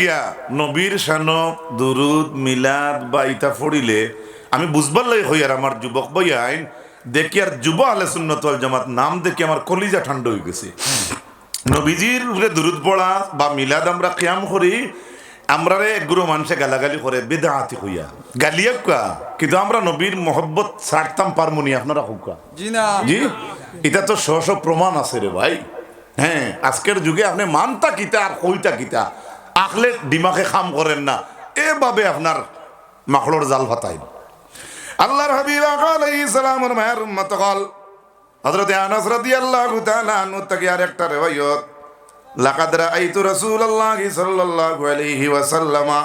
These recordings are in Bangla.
লাগিয়া নবীর শান দুরুদ মিলাদ বা ইতা ফড়িলে আমি বুঝবার লাগে হই আর আমার যুবক বই আইন দেখি আর যুব আলে সুন্নত ওয়াল জামাত নাম দেখি আমার কলিজা ঠান্ডা হয়ে গেছে। নবীজির উপরে দুরুদ পড়া বা মিলাদ আমরা কিয়াম করি আমরা রে গুরু মানুষে গালাগালি করে বেদাহাতি হইয়া। গালিয়া কা কিন্তু আমরা নবীর মহব্বত ছাড়তাম পারমুনি আপনারা হুকা জি না। জি? এটা তো শ প্রমাণ আছে রে ভাই। হ্যাঁ আজকের যুগে আপনি মানতা কিতা আর কইতা কিতা? আখলে ডিমাকে খাম করেন না। এভাবে আপনার মাখড়র জাল ফাতাই আল্লাহর হাবিব আলাইহিস সালামের মায়ের উম্মত কল। হযরত আনাস রাদিয়াল্লাহু তাআলা আনহু থেকে আর একটা রিওয়ায়াত। লাকাদ রাআইতু রাসূলুল্লাহি সাল্লাল্লাহু আলাইহি ওয়াসাল্লামা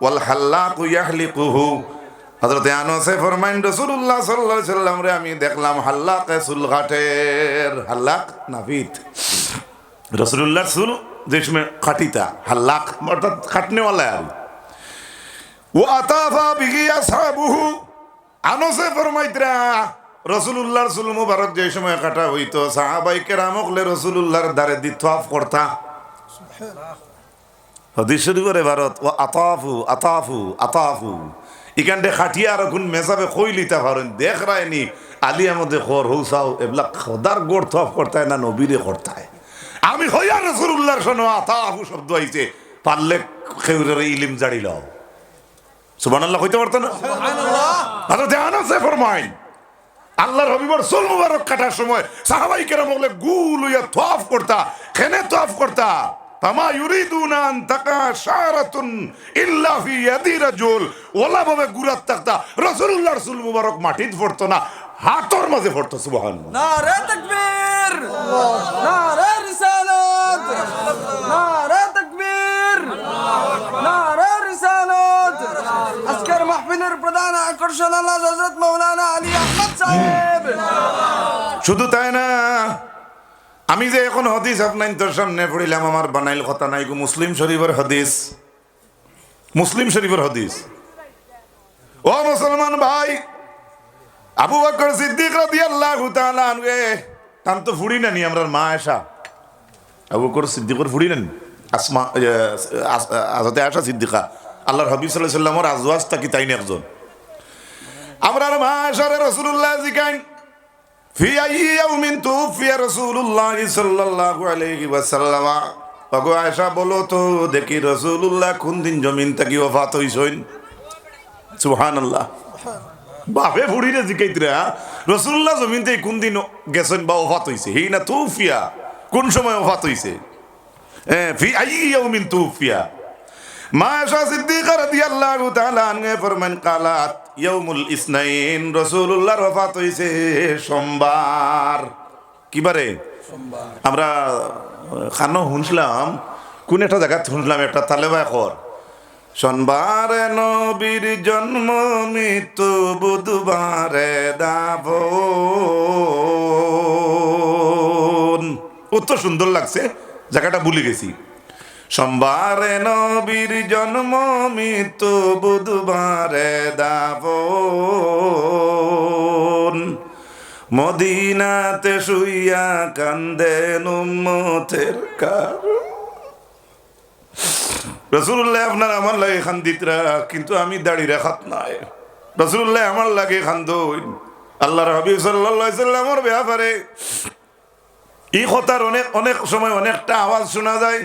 ওয়াল হাল্লাকু ইয়াহলিকুহু। হযরত আনাসে ফরমাইন, রাসূলুল্লাহ সাল্লাল্লাহু আলাইহি সাল্লাম রে, আমি দেখলাম হাল্লাকে চুল কাটের হাল্লাক নাফিত রাসূলুল্লাহর চুল যে সময় কাটিতা হাল্লাক অর্থাৎ কাটনেওয়ালা আর ও আতাফা বিহি আসহাবুহু আনসে ফরমাইতরা যে সময় কাটা হইতো সাহাবাই কেরামকলে রসুলুল্লাহর দ্বারে দি তোয়াফ করতা হদিস শরীফের ভারত ও আতাফু আতাফু আতাফু ইখানটে খাটিয়া আর কোন মেসাবে কই লিতা পারেন দেখ রায়নি আলিয়া মধ্যে খর হৌসাও এগুলা খদার গোড় তফ করতায় না নবীরে করতায় আমি হইয়া রসুলুল্লাহর শোনো আতাফু শব্দ আইছে। পারলে খেউরের ইলিম জাড়ি লও। কইতে পারতো না? আনাস ফরমাইন। আল্লাহর হবিবর মুবারক কাটার সময় সাহাবাই কেরাম বলে গুল হইয়া তোয়াফ করতা খেনে তোয়াফ করতা। ফামা ইউরিদুনা আন তাকা শারাতুন ইল্লা ফি ইয়াদি রাজুল। ওলা ভাবে গুরাত থাকতা। রাসূলুল্লাহর চুল মুবারক মাটিত পড়তো না। হাতর মাঝে পড়তো সুবহানাল্লাহ। নারে তাকবীর! নারে রিসালাত! নারে তাকবীর! নারে রিসালাত! আজকের মাহফিলের প্রধান আকর্ষণ আল্লাহ হযরত মাওলানা আলী আহমদ সাহেব। শুধু তাই না আমি যে এখন হদিস আপনার তোর সামনে পড়িলাম আমার বানাইল কথা নাই মুসলিম শরীফের হদিস। মুসলিম শরীফের হদিস। ও মুসলমান ভাই আবু বকর সিদ্দিক রাদিয়াল্লাহু তাআলা আনগে তান তো ফুড়ি নানি আমরার মা আয়েশা। আবু বকর সিদ্দিকর ফুড়ি নানি আসমা আজাতে আয়েশা সিদ্দিকা। আল্লাহর হাবিব সাল্লাল্লাহু আলাইহি সাল্লামর আজওয়াজ তাকি তাইন একজন? আমরার মা আয়েশা রাসূলুল্লাহ জিকাইন। ফি আইয়ি ইয়াউমিন তুফিয়া রাসূলুল্লাহ সাল্লাল্লাহু আলাইহি ওয়াসাল্লাম। অগো আয়েশা, বলো তো, দেখি রাসূলুল্লাহ কোন দিন জমিন তাকি ওফাত হইছেন? সুবহানাল্লাহ সুবহানাল্লাহ। বাপে বুড়ি রে জিকাইতরা রসুল্লাহ জমিন থেকে কোন দিন গেছেন বা ওফাত হইছে হি না তুফিয়া। কোন সময় ওফাত হইছে হ্যাঁ ফি আই ইয়াউমিন তুফিয়া। মা আয়েশা সিদ্দিকা রাদিয়াল্লাহু তাআলা আনহা ফরমান কালাত ইয়াউমুল ইসনাইন রাসূলুল্লাহর ওফাত হইছে সোমবার। কিবারে আমরা খানো শুনছিলাম কোন একটা জায়গা শুনলাম একটা তালেবা কর সোমবারে নবীর জন্ম, মৃত্যু বুধবারে দাব অত সুন্দর লাগছে, জায়গাটা ভুলে গেছি। সোমবারে নবীর জন্ম, মৃত্যু বুধবারে দাব মদিনাতে শুইয়া কান্দেন উম্মতের কার রসুল্লাহ, আপনার আমার লাগে খান্দিতরা কিন্তু আমি দাড়ি রেখাত নাই। রসুল্লাহ, আমার লাগে খান্দইন আল্লাহর হাবিব সাল্লামর ব্যাপারে এই কথার অনেক অনেক সময় অনেকটা আওয়াজ শোনা যায়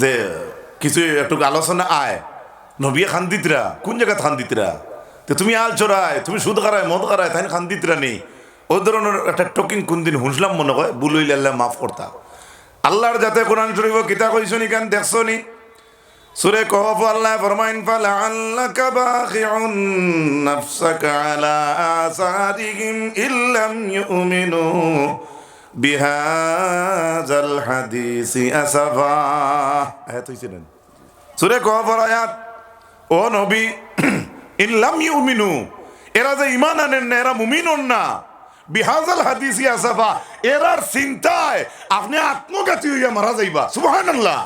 যে কিছু একটু আলোচনা আয়। নবিয়া খান্দিতরা কোন জায়গায় খান্দিতরা তো তুমি আল চড়ায় তুমি সুদ কারায় মদ কারায় তাই খান্দিতরা নেই। ও ধরনের একটা টকিং কোন দিন শুনলাম মনে হয়, বুলইল আল্লাহ মাফ করতা। আল্লাহর যাতে কোরআন শরীফ কিতা কইছো নি কেন দেখছ নি সুরে কহফ আল্লাহ ফরমাইন ফালা আল্লাকা বাখিউন নাফসাকা আলা আসারিহিম ইল্লাম ইউমিনু বিহাজাল হাদিসি আসাফা। আয়াত হইছে না সুরে কহফর আয়াত, ও নবী, ইল্লাম ইউমিনু, এরা যে ইমান আনেন না, এরা মুমিনুন না। বিহাজাল হাদিসি আসাফা এরার চিন্তায় আপনি আত্মঘাতী হইয়া মারা যাইবা। সুবহানাল্লাহ।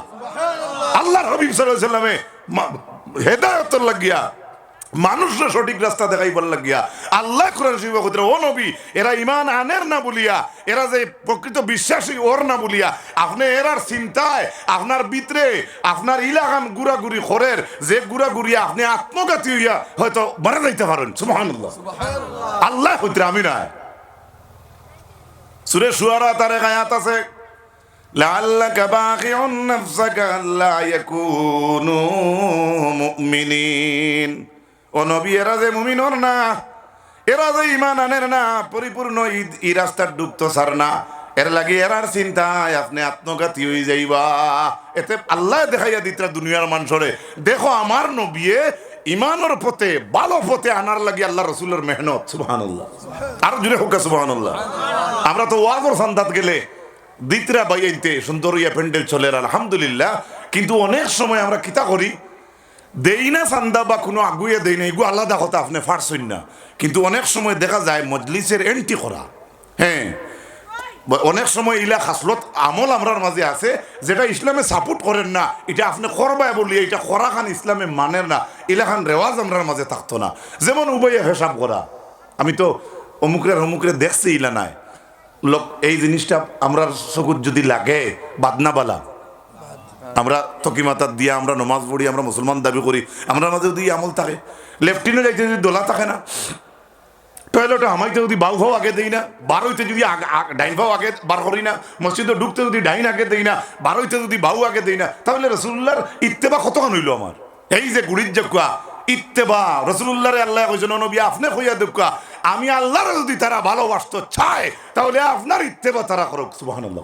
আল্লাহর হাবিব সাল্লামে হেদায়েত লাগিয়া মানুষরা সঠিক রাস্তা দেখাইবার লাগিয়া আল্লাহ কোরআন শরীফ কইতে ও নবী এরা ইমান আনের না বলিয়া এরা যে প্রকৃত বিশ্বাসী ওর না বলিয়া আপনি এরার চিন্তায় আপনার ভিতরে আপনার ইলাকান গুড়াগুড়ি খরের যে গুড়াগুড়ি আপনি আত্মঘাতী হইয়া হয়তো মারা যাইতে পারেন। সুবহানাল্লাহ। আল্লাহ কইতে আমি না সুরে সুয়ারা না ইমান না, পরিপূর্ণ ই রাস্তার ডুবতো সার না। এর লাগে এরার চিন্তায় আপনি আত্মঘাতী হয়ে যাইবা। এতে আল্লাহ দেখাইয়া দিতরা দুনিয়ার মানুষরে। দেখো আমার নবিয়ে ইমানের পথে, ভালো পথে আনার লাগে আল্লাহ রসুলের মেহনত সুবাহান আর জুড়ে হোক সুবাহান আমরা তো ওয়াজর সান্দাত গেলে, দিতরা বাইতে সুন্দর ইয়া প্যান্ডেল চলে, আলহামদুলিল্লাহ। কিন্তু অনেক সময় আমরা কিতা করি, দেই না সান্দা বা কোনো আগুয়ে দেই না এগুলো আলাদা কথা আপনি ফারছেন না। কিন্তু অনেক সময় দেখা যায় মজলিসের এন্ট্রি করা। হ্যাঁ অনেক সময় ইলা খাসলত আমল আমরার মাঝে আছে, যেটা ইসলামে সাপোর্ট করেন না। এটা আপনি করবায় বলি, এটা করা খান ইসলামে মানেন না। ইলাখান রেওয়াজ আমরার মাঝে থাকতো না। যেমন উভয়ে হিসাব করা। আমি তো অমুকরে অমুকরে দেখছি ইলা নাই। লোক, এই জিনিসটা আমরা চকুত যদি লাগে, বাদনাবালা। আমরা তকিমাতার দিয়ে, আমরা নমাজ পড়ি, আমরা মুসলমান দাবি করি আমরা মাঝে যদি আমল থাকে। লেফটিনে যাইতে যদি দোলা থাকে না টয়লেটে আমাইতে যদি বাউ ভাও আগে দেই না, বারোইতে যদি ডাইন ভাও আগে বার করি না, মসজিদে ঢুকতে যদি ডাইন আগে দেই না, বারোইতে যদি বাউ আগে দেই না, তাহলে রসুল্লাহর ইত্তেবা কতক্ষণ হইল আমার? এই যে গুড়ির যে কুয়া, ইত্তেবা, রসুল্লাহরে আল্লাহ কইছেন নবী, আপনি কইয়া দুকা আমি আল্লাহর যদি তারা ভালোবাসতে চায় তাহলে আপনার ইত্তেবা তারা করুক, সুবহানাল্লাহ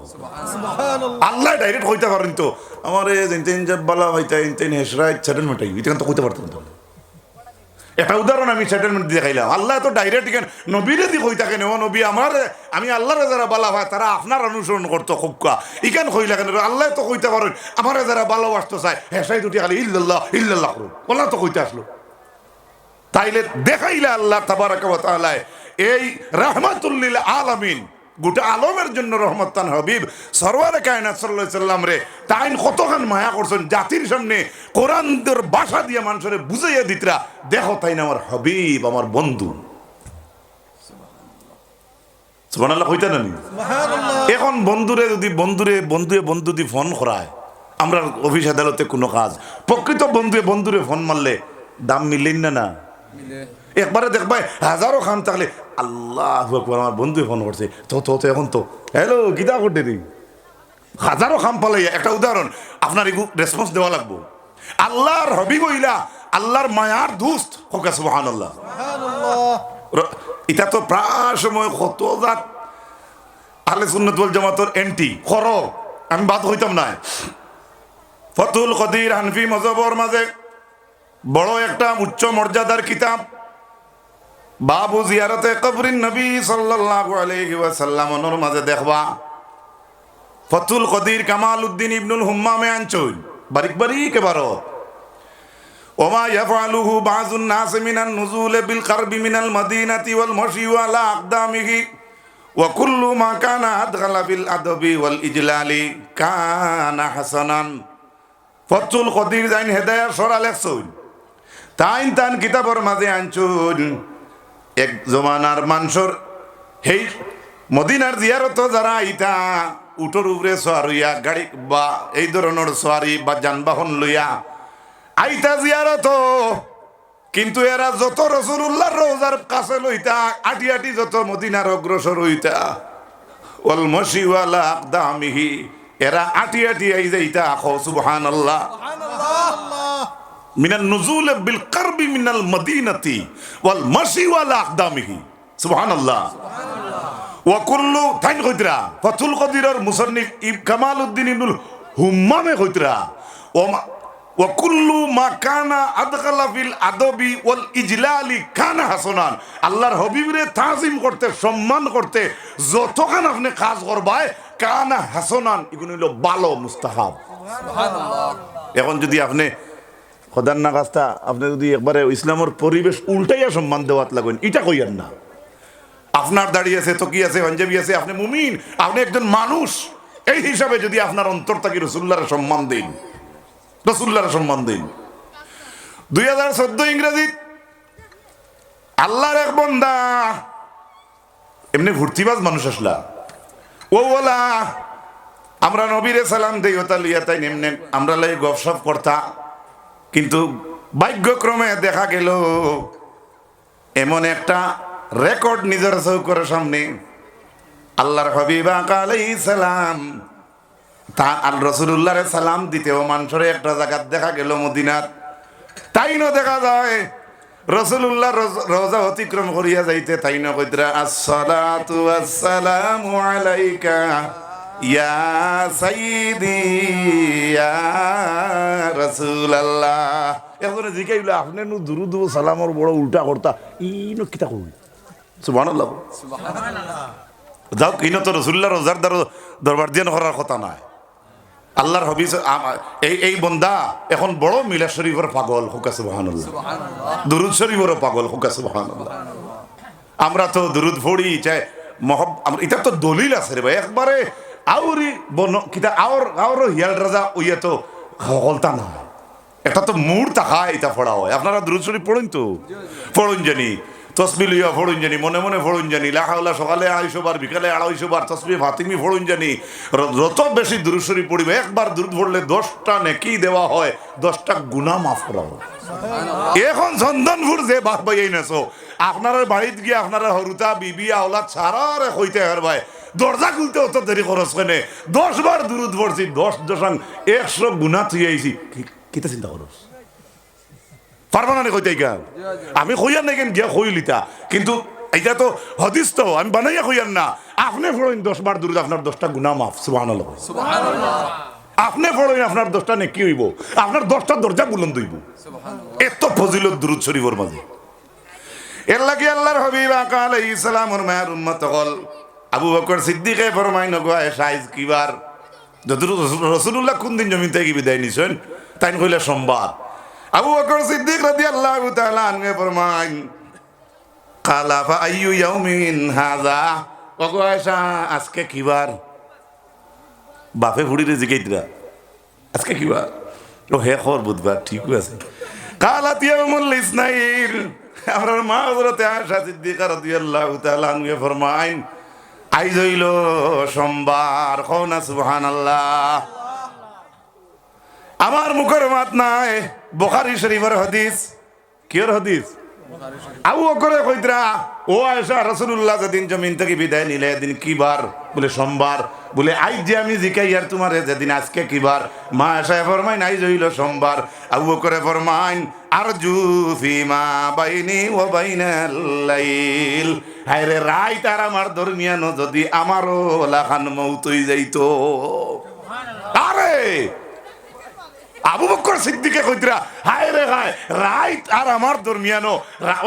আল্লাহ ডাইরেক্ট কইতে পারেন তো, আমার এই ইনতেন জব্বালা হইতা ইনতেন হেসরা সেটেলমেন্ট এটা তো কইতে পারতেন তো একটা উদাহরণ আমি সেটেলমেন্ট দিয়ে খাইলাম আল্লাহ তো ডাইরেক্ট কেন নবীরে দি কই থাকে ও নবী আমার, আমি আল্লাহরে যারা বালা হয় তারা আপনার অনুসরণ করতো খুবকা ইখান কইলা কেন, আল্লাহ তো কইতে পারেন, আমার যারা ভালোবাসতে চায় হেসাই দুটি খালি ইল্লাল্লাহ ইল্লাল্লাহ করুন। আল্লাহ তো কইতে আসলো। তাইলে দেখাইলে আল্লাহ তাবারাকা ওয়া এই রাহমাতুল্লিল আলামিন গোটা আলমের জন্য রহমতান হবিব। সরওয়ারে কায়নাত আলাইহি সাল্লাম রে তাইন কতখান মায়া করছেন জাতির সামনে। কোরআনদের বাসা দিয়ে মানুষের বুঝাইয়া দিতরা দেখো তাইন আমার হবিব আমার বন্ধু। সুবহানাল্লাহ। কইতা না এখন বন্ধুরে যদি বন্ধুরে বন্ধুয়ে বন্ধু দি ফোন করায় আমরা অফিস আদালতে কোনো কাজ। প্রকৃত বন্ধুয়ে বন্ধুরে ফোন মারলে দাম মিলেন না না? একবারে দেখবাই হাজারো খান থাকলে আল্লাহ আকবার, আমার বন্ধু ফোন করছে। তো তো তো এখন তো। হ্যালো গীতা করতে দিই হাজারো খাম পালাই একটা উদাহরণ আপনার এগু রেসপন্স দেওয়া লাগবো। আল্লাহর হবি বইলা আল্লাহর মায়ার দুস্ত। হোকা সুবহান আল্লাহ এটা তো প্রায় সময় কত জাত আহলে সুন্নত জামাতর এন্টি কর আমি বাদ হইতাম না। ফতুল কদির হানফি মজবর মাঝে বড় একটা উচ্চ মর্যাদার কিতাব। বাবু জিয়ারতে কবরিন নবী সাল্লাল্লাহু আলাইহি ওয়াসাল্লাম ওনর মাঝে দেখবা, ফতুল কদির কামাল উদ্দিন ইবনুল হুম্মামে আনছুন বারিক বারিক এবারও ওমা ইয়াফআলুহু বাযুন নাস মিনান নুজুল বিল কারবি মিনাল মদিনাতি ওয়াল মশি ওয়ালা আকদামিহি, ওয়া কুল্লু মা কানা আদগালা বিল আদবি ওয়াল ইজলালি কানা হাসানান। ফতুল কদির জাইন হেদায়া সরা লেখছুন তাইন তান কিতাবর মাঝে আনছুন এক জমানার মানুষের সেই মদিনার জিয়ারত যারা আইতা, উটোর উপরে সোয়ারিয়া গাড়ি বা এই ধরনের সোয়ারি বা যানবাহন লইয়া আইতা জিয়ারত। কিন্তু এরা যত রসুল্লাহর রোজার কাছে লইতা, আটি আটি যত মদিনার অগ্রসর হইতা। ওয়াল মশিওয়ালা আকদামিহি, এরা আটি আটি আই যাইতা সুবহানাল্লাহ। মিনাল নুজুল বিল কারবি মিনাল মদিনাতি ওয়াল মাসি ওয়ালা আকদামিহি। সুবহানাল্লাহ। ওয়া কুল্লু থাইন কইতরা। ফাতুল কদিরের মুসান্নিফ ইব কামাল উদ্দিন ইবনুল হুম্মামে কইতরা। ওয়া ওয়া কুল্লু মা কানা আদখালা ফিল আদবি ওয়াল ইজলালি কানা হাসানান। আল্লাহর হাবিবরে তাজিম করতে সম্মান করতে যতখান আপনি কাজ করবায় কানা হাসানান। এগুলো হলো ভালো মুস্তাহাব। এখন যদি আপনি খদার না কাজটা আপনি যদি একবারে ইসলামের পরিবেশ উল্টাইয়া সম্মান দেওয়াত লাগবেন এটা কইয়ার না। আপনার দাঁড়িয়ে আছে তকি আছে, পাঞ্জাবি আছে, আপনি মুমিন, আপনি একজন মানুষ। এই হিসাবে যদি আপনার অন্তর থাকি রসুল্লার সম্মান দিন। রসুল্লার সম্মান দিন। দুই হাজার চোদ্দ ইংরেজি আল্লাহর এক বন্দা, এমনি ভর্তিবাজ মানুষ আসলা। ও বলা, আমরা নবীরে সালাম দেই তাই এমনি আমরা লাই গপসপ করতা। কিন্তু ভাগ্যক্রমে দেখা গেল, এমন একটা রেকর্ড নিজের চৌকরের সামনে। আল্লাহর হবিবা সালাম, তা আর রসুল্লাহরে সালাম দিতেও মানুষের একটা জায়গা দেখা গেল মদিনার। তাই ন দেখা যায় রসুল্লাহ রোজা অতিক্রম করিয়া যাইতে তাই ন কইতরা, আসসালাতু আলাইকা। ইয়া সাইয়্যিদি ইয়া রাসূলুল্লাহ। এখন জিকাইলা আপনি নু দুরুদ ও সালামর বড় উল্টা করতা। ই ন কিতা করুন সুবহানাল্লাহ। যাও কিনো তো রসুল্লাহ রোজার দ্বার- দরবার দিয়ে করার কথা নাই আল্লাহর হবিস এই এই বন্দা এখন বড় মিলা শরীফের পাগল হুকা সুবহানাল্লাহ। দুরুদ শরীফেরও পাগল হুকা সুবহানাল্লাহ। আমরা তো দুরুদ ফড়ি চাই মহব এটা তো দলিল আছে রে ভাই একবারে আউরি বন, কিতা আউর আওর হিয়াল রাজা ওইয়া তো হলতা না এটা তো মূর তাকায় এটা পড়া হয়। আপনারা দ্রুত পড়েন তো পড়ুন জানি? তসবি লইয়া ফড়ুন জানি মনে মনে ফড়ুন জানি লাহাউলা সকালে আড়াইশো বার বিকালে আড়াইশো বার তসবি ফাতিমি ফড়ুন জানি যত বেশি দুরুদ শরীফ পড়িবে একবার দুরুদ পড়লে দশটা নেকি দেওয়া হয় দশটা গুণা মাফ করা হয়। এখন চন্দনপুর যে বাস বাইয়াই নেছো আপনার বাড়িত গিয়ে আপনারা হরুতা বিবি আওলা ছাড়ারে হইতে হার ভাই দরজা খুলতে অত দেরি খরচ কেনে? দশ বার দূরত পড়ছি দশ দশাং একশো গুণা থুই আইছি। কিতা চিন্তা করস পারবা না কইতে আমি কইয়ার নাই কেন গিয়া কইলিতা কিন্তু এটা তো হদিস তো আমি বানাইয়া কইয়ার না। আপনি ফড়ইন দশ বার দূরত আপনার দশটা গুণা মাফ সুবহানাল্লাহ। আপনি ফড়ইন আপনার দশটা নেকি হইব? আপনার দশটা দরজা বুলন্দ হইব। এত ফজিলত দুরুদ শরীফের মাঝে। এর লাগে আল্লাহর হবিব আকা আলাইহিস সালামর মায়ের উম্মত হল। আবু বকর সিদ্দিকে ফরমাই নগায় সাইজ কিবার যত রসুল্লাহ কোন দিন জমিন থেকে বিদায় নিছেন তাই কইলে সোমবার। আবু বকর সিদ্দিক রাদিয়াল্লাহু তাআলা আনহু ফরমাই কালা ফা আইয়ু ইয়াউমিন হাযা? ওগো আয়েশা, আজকে কিবার বাপে ফুড়িরে জিগাইতরা, আজকে কিবার ও হে খবর বুধবার, ঠিকই আছে। কালাত ইয়াউমুল ইসনাইল। আমরার মা হযরতে আয়েশা সিদ্দিকা রাদিয়াল্লাহু তাআলা আনহা ফরমাইন আইজ হইল সোমবার, কও না সুবহানাল্লাহ। আমার মুখের মাত নাই। বুখারী শরীফের হাদিস। কিয়র হাদিস? আবু বকরে কইতরা, ও আয়েশা রাসূলুল্লাহ যেদিন জমিন থেকে বিদায় নিলে, এদিন কি বার? বলে, সোমবার। বলে আইজ যে আমি জিকাই আর তোমার যেদিন, আজকে কি বার? মা আয়েশা ফরমাইন আইজ হইল সোমবার। আবু বকরে ফরমাইন আরজু ফিমা বাইনি ও বাইনাল হায়রে, রাইত আর আমার দরমিয়ানো যদি আমারও লাখান মৌতই যাইতো। আরে! আবু বকর সিদ্দিকে কইতরা, হায় রে হায় রাইট আর আমার দরমিয়ানো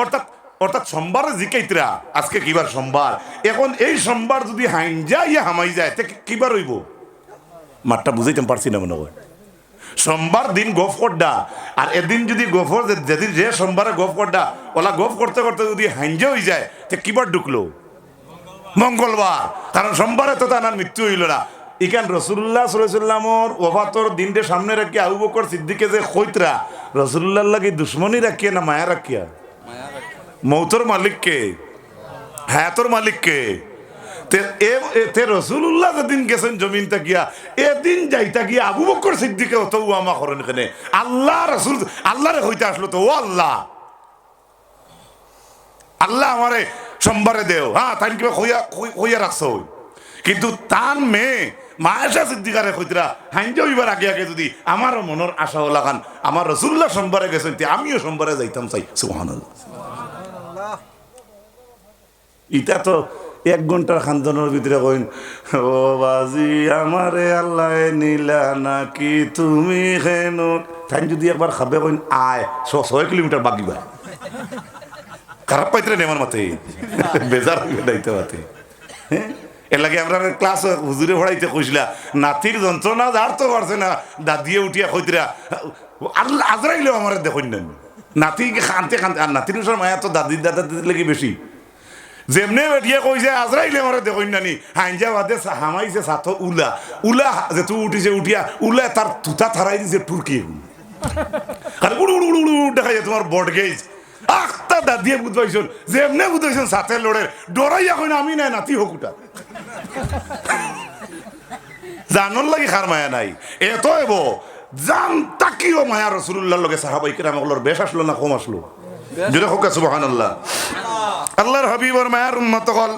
অর্থাৎ অর্থাৎ সোমবারে জিকাইতরা, আজকে কিবার সোমবার? এখন এই সোমবার যদি হাইঞ্জা ইয়া হামাই যায়, তে কিবার হইব? মাঠটা বুঝাইতে পারছি না মনে হয়। সোমবার দিন গফ করডা, আর এদিন যদি গফর যেদিন যে সোমবারে গফ করডা, ওলা গফ করতে করতে যদি হাইঞ্জা হয়ে যায়, তে কিবার ঢুকলো? মঙ্গলবার, কারণ সোমবারে তো তার মৃত্যু হইল না। ইকান রসুল্লাহ সাল্লামর ওফাতর দিনটে সামনে রাখিয়া আবু বকর সিদ্দিকে যে খৈতরা রসুল্লাহ লাগি দুশ্মনী রাখিয়া না মায়া রাখিয়া? মৌতর মালিককে, হায়াতর মালিককে। তে রসুল্লাহ গেছেন জমিন এদিন যাইতা আমা আল্লাহ রসুল, আল্লাহরে ও আল্লাহ। আল্লাহ আমারে সোমবারে দেও। হ্যাঁ কিবা কিন্তু তার মেয়ে মায়েশা সিদ্দিকারে কইতরা হাইঞ্জা হইবার আগে আগে যদি আমারও মনের আশা হলা খান আমার রসুল্লাহ সোমবারে গেছেন আমিও সোমবারে যাইতাম চাই, সুবহানাল্লাহ। ইটা তো এক ঘণ্টার খানজনের ভিতরে কইন ও বাজি আমারে আল্লাহ নিলা নাকি তুমি হেন? তাই যদি একবার খাবে কইন, আয়, ছ- ছয় কিলোমিটার বাকি ভাই খারাপ পাইতে নে আমার মাতে? বেজার হইবে দাইতে মাতে। হ্যাঁ এর লাগে আমরা ক্লাস হুজুরে পড়াইতে কইছিলা নাতির যন্ত্রণা যার তো পারছে না, দাদিয়ে উঠিয়া কইতরা আল্লাহ আজরাইলেও আমার দেখুন না নাতি খানতে খানতে আর নাতির সর মায়া তো দাদির দাদা লাগি বেশি যেমনে বেটিয়ে কইছে আজরাইলে আমার দেখুন নানি হাইঞ্জা বাদে হামাইছে সাথ উলা। উলা যে তুই উঠিছে উঠিয়া, উলা তার তুতা থারাই দিছে টুরকি আর উড়ু উড়ু উড়ু উড়ু দেখা যায় তোমার বট গেজ আখটা দাঁত দিয়ে বুঝবাইছেন যে এমনি বুঝাইছেন সাথে লড়ে। ডরাইয়া কই না আমি নাই, নাতি হকুটা জানর লাগি খার মায়া নাই। এত এব, জান তাকিও মায়া রসুল্লাহর লগে সাহাবাই কিরাম ওগুলোর বেশ আসলো না কম আসলো জুড়ে হোক সুবাহান আল্লাহ আল্লাহর হাবিবর মায়ার উন্মত হল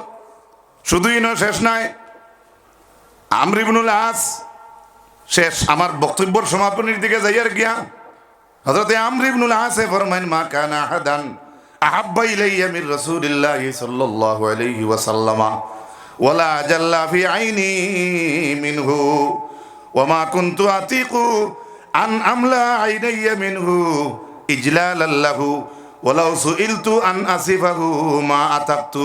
শুধুই শেষ নাই। আমরিবনুল আস, শেষ। আমার বক্তব্যর সমাপনীর দিকে গিয়া। হযরতে আমর ইবনুল আসে ফরমান মা কানা আহাদান মির সাল্লাল্লাহু আলাইহি ওয়াসাল্লাম। ওয়ালা জাল্লা ফি আইনি মিনহু ওয়ামা কুনতু আতিকু আন আমলা আইনাইয়া মিনহু ইজলালাল লাহু ولو سئلت أن أصفه ما أتقت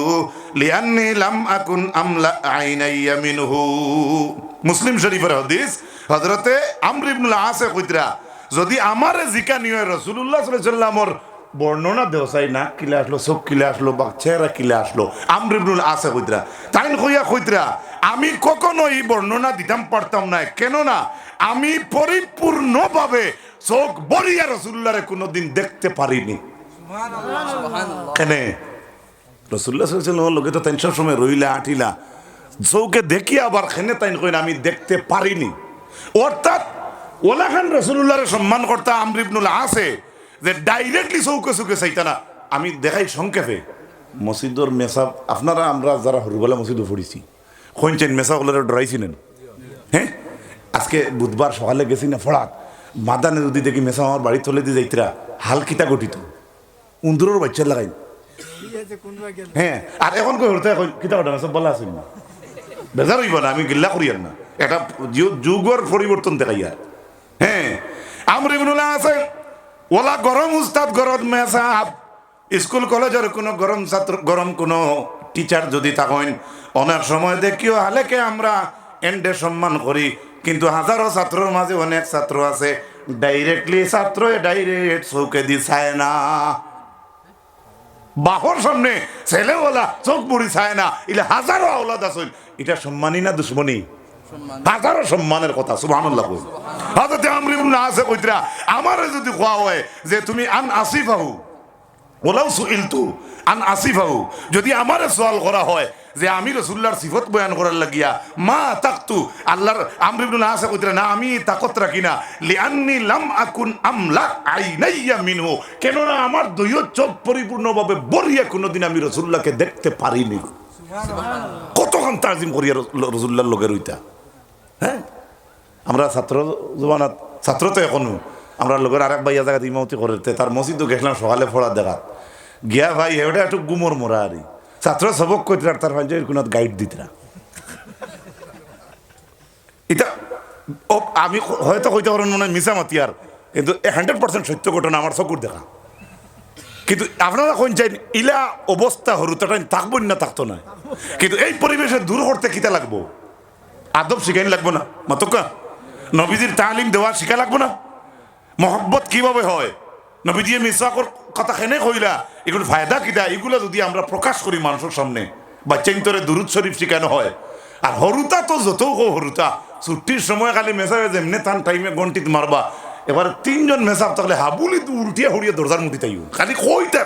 لأني لم أكن أملأ عيني منه মুসলিম শরীফের হাদিস হযরতে আমর ইবনুল আসে কইতরা যদি আমারে জিকা নিয়ে রাসূলুল্লাহ সাল্লাল্লাহু আলাইহি সাল্লামর বর্ণনা দেও চাই না কিলে আসলো চোখ কিলে আসলো বা চেহারা কিলে আসলো। আমর ইবনুল আসে কইতরা তাইন কইয়া কইতরা আমি কখনো এই বর্ণনা দিতাম পারতাম না কেননা আমি পরিপূর্ণভাবে চোখ বরিয়া রসুল্লাহরে কোনোদিন দেখতে পারিনি। কেনে? রসুল্লাহ লোকে তো তাই সময় রইলা আঠিলা চৌকে দেখি আবার খেনে তাই কইনা আমি দেখতে পারিনি। অর্থাৎ ওলা খান রসুল্লাহরে সম্মান করতা আমরিবনুল আছে যে ডাইরেক্টলি চৌকে চৌকে চাইতা না আমি দেখাই সংক্ষেপে মসজিদর মেসাব আপনারা, আমরা যারা হরুবেলা মসজিদে পড়িছি কইছেন মেসাগুলোরে ডরাইছিলেন হ্যাঁ আজকে বুধবার সকালে গেছি না ফড়াত মাদানে যদি দেখি মেসা আমার বাড়ি চলে দিয়ে যাইতরা হালকিতা গঠিত। উন্দুরের বাচ্চা লাগাই। হ্যাঁ আর এখন কই হরতে এখন কিতা ঘটনা সব বলা আছে না। বেজার হইব না, আমি গিল্লা করি আর না। এটা যুগর পরিবর্তন দেখাই আর হ্যাঁ আমর ইবনুল্লাহ আছে। ওলা গরম উস্তাদ, গরম মেসাব স্কুল, কলেজের কোনো গরম ছাত্র, গরম কোনো টিচার যদি থাকেন অনেক সময় দেখিও হালেকে আমরা এন্ডে সম্মান করি। কিন্তু হাজারো ছাত্রর মাঝে অনেক ছাত্র আছে ডাইরেক্টলি ছাত্র ডাইরেক্ট চৌকে দি চায় না। বাহর সামনে ছেলেওয়ালা চোখ বুড়ি চায় না, ইলে হাজারো আওলাদ আসল এটা সম্মানী না দুশ্মনী? হাজারো সম্মানের কথা সুবহানাল্লাহ কই। হযরত আমর ইবনে আসে কইতরা আমারে যদি কোয়া হয় যে তুমি আন আসিফাহু ওলাও সুইলতু আন আসিফাহু যদি আমারে সওয়াল করা হয় যে আমি রসুল্লাহর সিফত বয়ান করার লাগিয়া মা তাকতু আল্লাহর আমর ইবনে আসে কইতরা না আমি তাকত রাখি না লিআন্নি লাম আকুন আমলা আইনাইয়া মিনহু কেননা আমার দৈয় চোখ পরিপূর্ণভাবে বরিয়া কোনোদিন আমি রসুল্লাহকে দেখতে পারিনি। কতক্ষণ তাজিম করিয়া রসুল্লাহর লোকের ওইটা হ্যাঁ? আমরা ছাত্র জমানাত, ছাত্র তো এখনও। আমরা লোকের আরেক ভাইয়া জায়গা ইমামতি করতে তার মসজিদও গেছিলাম সকালে ফোড়া দেখা গিয়া ভাই এওটা একটু গুমর মোরা আরি ছাত্র সবক কইতরা তার ভাই কোনো গাইড দিতরা এটা আমি হয়তো কইতে পারেন মনে হয় মিশামাতি আর কিন্তু হান্ড্রেড পার্সেন্ট সত্য ঘটনা আমার চকুর দেখা। কিন্তু আপনারা কোন চাই ইলা অবস্থা হরুতাটা থাকব না থাকতো না কিন্তু এই পরিবেশে দূর করতে কিতা লাগবো? আদব শিখাইনি লাগবো না। মাতকা, নবীজির তালিম দেওয়া শিখা লাগবো না। মহব্বত কীভাবে হয়? নবীজিয়ে মিসাকর কথা খেনে কইলা, এগুলো ফায়দা কিতা এগুলো যদি আমরা প্রকাশ করি মানুষের সামনে বাচ্চাইন্তরে দুরুদ শরীফ শিখানো হয়। আর হরুতা তো যত হরুতা, ছুটির সময় খালি মেসাবে যেমনি তান টাইমে গন্টিত মারবা। এবার তিনজন মেসাব থাকলে হাবুলি উল্টিয়া হরিয়া দরজার মুটি তাইও। খালি কইতা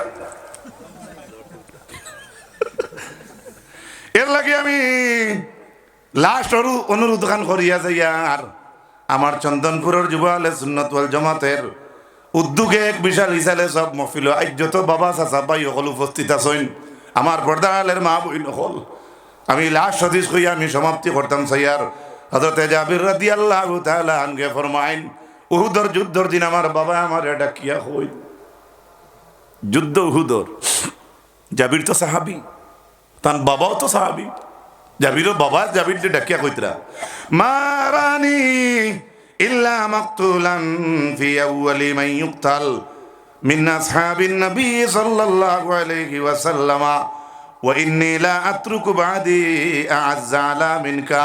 এর লাগে আমি লাস্ট অরু অনুরোধ খান করিয়া যাইয়া আর আমার চন্দনপুরের যুব আলে সুন্নত ওয়াল জমাতের উদ্যোগে এক বিশাল হিসালে সব মফিল আজ যত বাবা, চাচা, ভাই সকল উপস্থিত আছেন। আমার পর্দা আলের মা বই নকল আমি লাস্ট সদিস কইয়া আমি সমাপ্তি করতাম, সাইয়ার। হজরতে জাবির রাদি আল্লাহ তাআলা আনগে ফরমাইন, উহুদর যুদ্ধর দিন আমার বাবা আমার এটা কিয়া হই যুদ্ধ উহুদর। জাবির তো সাহাবি, তার বাবাও তো সাহাবি। জাবিরও বাবা জাবির যে ডাকিয়া কইতরা, মারানি ইল্লা মাকতুলান ফি আউয়ালি মান ইউকতাল মিন আসহাবিন নবী সাল্লাল্লাহু আলাইহি ওয়াসাল্লাম, ওয়া ইন্নী লা আতরুকু বাদি আ'আজ্জা আলা মিনকা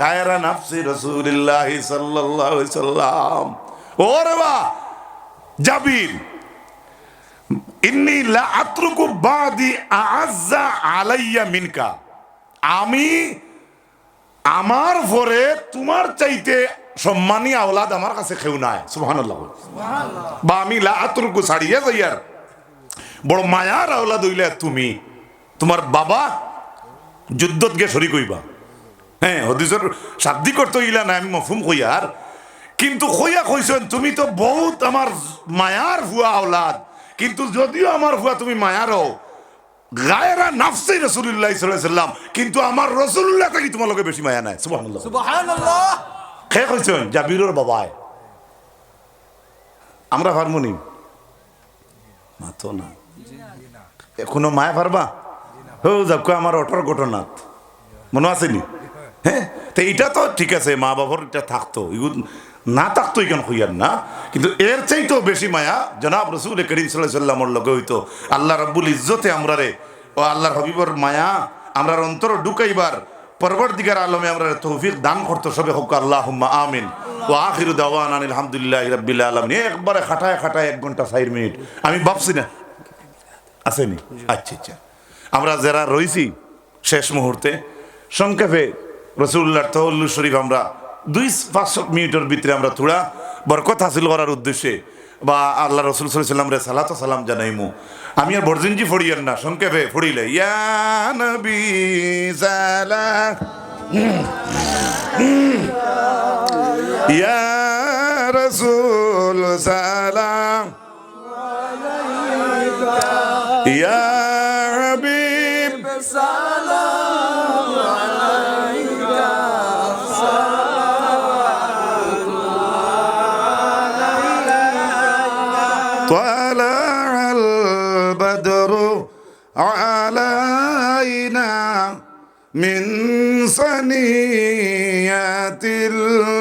গায়রা নাফসি রাসূলিল্লাহ সাল্লাল্লাহু আলাইহি সাল্লাম ওরে বাহ জাবির, ইন্নি লা আতরুকু বাদি আ'আজ্জা আলাইয়া মিনকা। আমি আমার পরে তোমার চাইতে সম্মানী আওলাদ আমার কাছে খেউ নাই সুবহানাল্লাহ বা আমি লা আতরুকু ছাড়িয়ে যাইয়ার। বড় মায়ার আওলাদ হইলে তুমি তোমার বাবা যুদ্ধত গে শরিক হইবা। হ্যাঁ হদিসর শাব্দি করতে ইলা না আমি মফুম কইয়ার কিন্তু কইয়া কইছেন তুমি তো বহুত আমার মায়ার ভুয়া আওলাদ। কিন্তু যদিও আমার ভুয়া তুমি মায়ার হও গায়েরা নাফসে রসুল্লাহ সাল্লাম। কিন্তু আমার রসুল্লাহ থাকি তোমার লগে বেশি মায়া নাই সুবহানাল্লাহ। সুবহানাল্লাহ। খে কইছেন? জাবিরর বাবায় আমরা হারমোনি মাতো না এখনও মায়া পারবা হো যাক আমার অটর ঘটনাত। মনে আসেনি হ্যাঁ? তো এটা তো ঠিক আছে মা বাবার এটা থাকতো। না থাকতো এখান হইয়ার না। কিন্তু এর চাইতেও বেশি মায়া জনাব রসুল করিম সাল্লাহ সাল্লামর লগে হইতো। আল্লাহ রব্বুল ইজ্জতে আমরা রে ও আল্লাহর হবিবর মায়া আমরার অন্তর ঢুকাইবার পরবর দিগার আলমে আমরা তৌফিক দান করতো সবে হোক। আল্লাহ আমিন। ও আখির দাওয়ান আলহামদুলিল্লাহ রব্বিল আলমিন। একবারে খাটায় খাটায় এক ঘণ্টা চার মিনিট। আমি ভাবছি না। আসেনি? আচ্ছা আচ্ছা। আমরা যারা রয়েছি শেষ মুহূর্তে, সংক্ষেপে রসুল্লাহ তহল্লু শরীফ আমরা দুই পাঁচশো মিনিটের ভিতরে আমরা থোড়া বরকত হাসিল করার উদ্দেশ্যে বা আল্লাহ রসুল সাল্লাম রে সালাত সালাম জানাইমু। আমি আর বর্জিনজি ফড়িয়েন না, সংক্ষেপে ফড়িলে। ইয়ানবি সালা ইয়া রসুল সালাম ইয়া হাবিব। সালাম من صنيات الوداع